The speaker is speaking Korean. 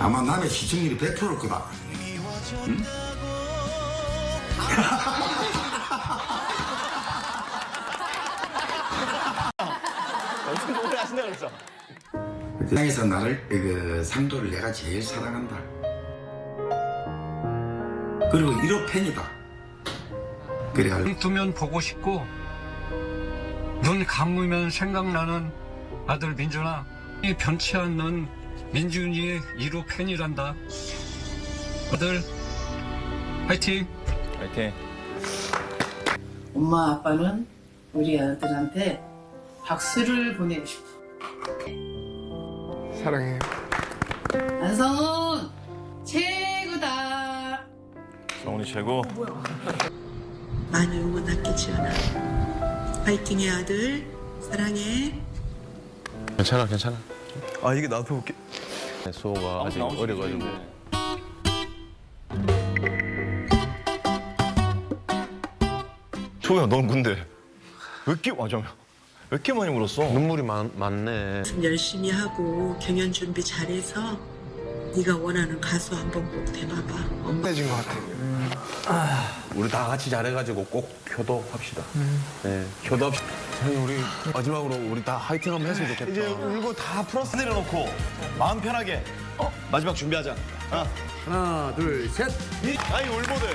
아마 남의 시청률이 100%일 거다. 엄청 오래 하신다 그랬어. 세상에서 나를 그 상도를 내가 제일 사랑한다. 그리고 1호 팬이다. 그래야 눈 뜨면 보고 싶고 눈 감으면 생각나는 아들 민준아 이 변치 않는 민준이의 1호 팬이란다 아들 화이팅 파이팅. 엄마 아빠는 우리 아들한테 박수를 보내고 싶어. 사랑해요. 안성훈 최고다. 성훈이 최고. 많이 응원할게 지연아 파이팅해 아들 사랑해 괜찮아 괜찮아 아 이게 나도 웃기. 수호가 아직 어려가지고. 소야 넌 근데 왜 이렇게 맞아? 왜 이렇게 많이 울었어? 눈물이 많, 많네. 좀 열심히 하고 경연 준비 잘해서 네가 원하는 가수 한번 꼭 돼봐봐. 엄마. 해진 것 같아요. 우리 다 같이 잘해가지고 꼭 효도합시다. 네 효도합시다 우리 마지막으로 우리 다 화이팅 한번 했으면 좋겠다 이제 울고 다 풀어서 내려놓고 마음 편하게 어? 마지막 준비하자. 아. 하나, 둘, 셋. 아이 울보들